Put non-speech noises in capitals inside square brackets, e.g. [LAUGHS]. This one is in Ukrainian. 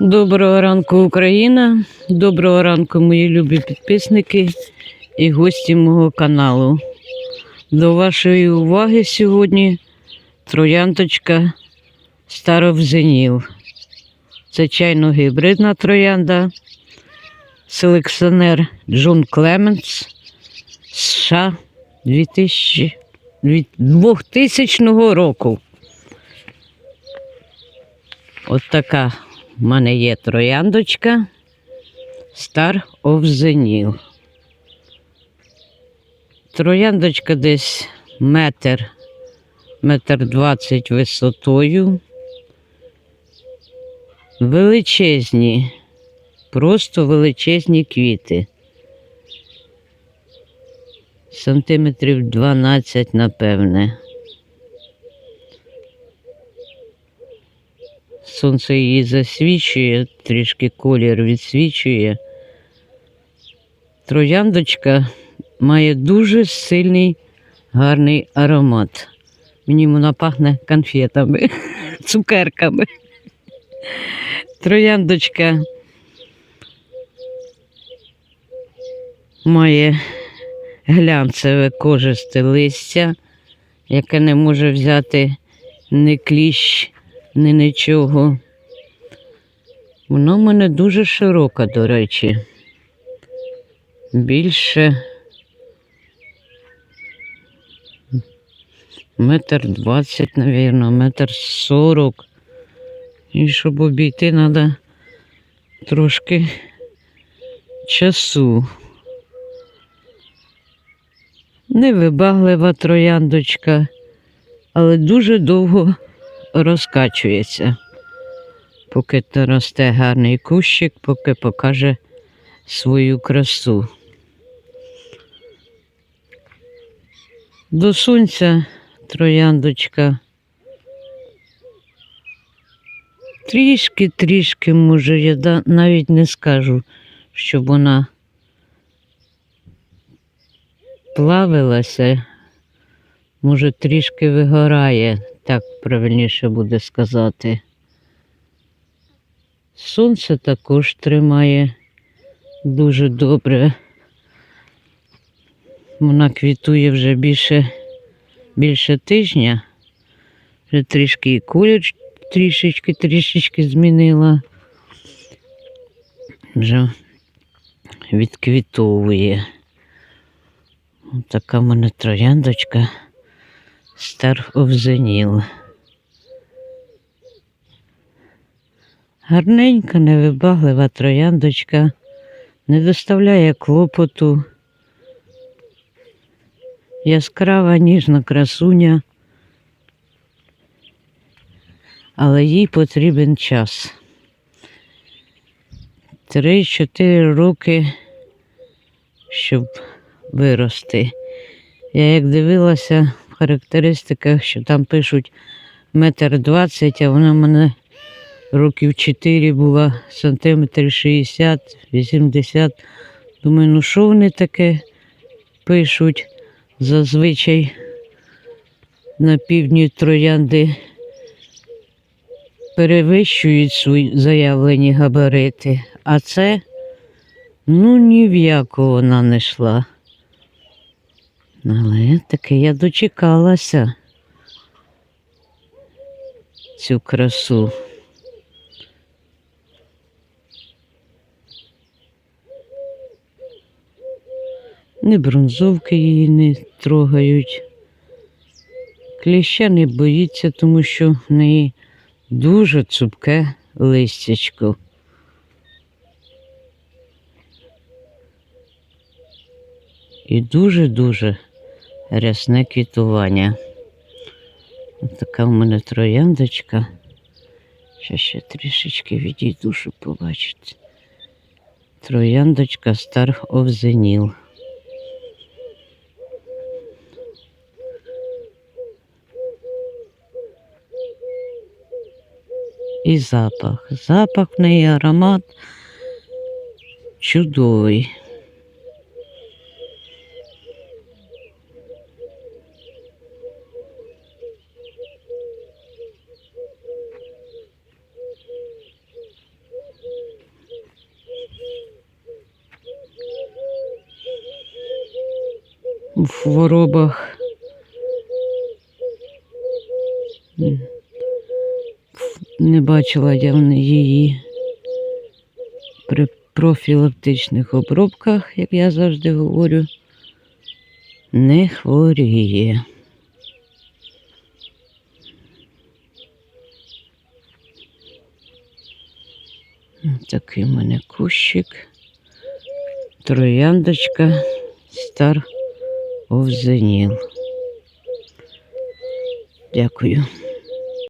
Доброго ранку, Україна. Доброго ранку, мої любі підписники і гості мого каналу. До вашої уваги сьогодні трояндочка Старовзеніл. Це чайно-гібридна троянда. Селекціонер Джон Клеменс США 2000, 2000 року. От така в мене є трояндочка of the Трояндочка десь метр, метр двадцять висотою. Величезні, просто величезні квіти. Сантиметрів 12, напевне. Сонце її засвічує, трішки колір відсвічує. Трояндочка має дуже сильний гарний аромат. Мені вона пахне конфетами, [LAUGHS] цукерками. Трояндочка має глянцеве кожисте листя, яке не може взяти ні кліщ, ні нічого. Вона в мене дуже широка, до речі. Більше метр двадцять, навірно, метр сорок. І щоб обійти, треба трошки часу. Невибаглива трояндочка, але дуже довго розкачується, поки то росте гарний кущик, поки покаже свою красу. До сонця трояндочка. Трішки-трішки, може, я навіть не скажу, щоб вона плавилася, може, трішки вигорає, так правильніше буде сказати. Сонце також тримає дуже добре. Вона квітує вже більше, більше тижня. Вже трішки і колір трішечки, трішечки змінила. Вже відквітовує. Ось Така мене трояндочка Star of. Гарненька, невибаглива трояндочка, не доставляє клопоту. Яскрава ніжна красуня, але їй потрібен час. Три-чотири роки, щоб вирости. Я як дивилася характеристиках, що там пишуть метр двадцять, а вона в мене років 4 була, сантиметр 60, 80. Думаю, ну що вони таке пишуть? Зазвичай на півдні троянди перевищують свої заявлені габарити, а це ну ні в яку вона не йшла. Але таки я дочекалася цю красу. Ні бронзовки її не трогають. Кліща не боїться, тому що в неї дуже цупке листячко. І дуже-дуже рясне квітування. Така в мене трояндочка. Ще ще трішечки відійду, щоб побачити. Трояндочка Star of. І запах. Запах в неї аромат чудовий. В хворобах. Не бачила я в її при профілактичних обробках, як я завжди говорю, не хворіє. Такий в мене кущик. Трояндочка стар овзеніл. Дякую.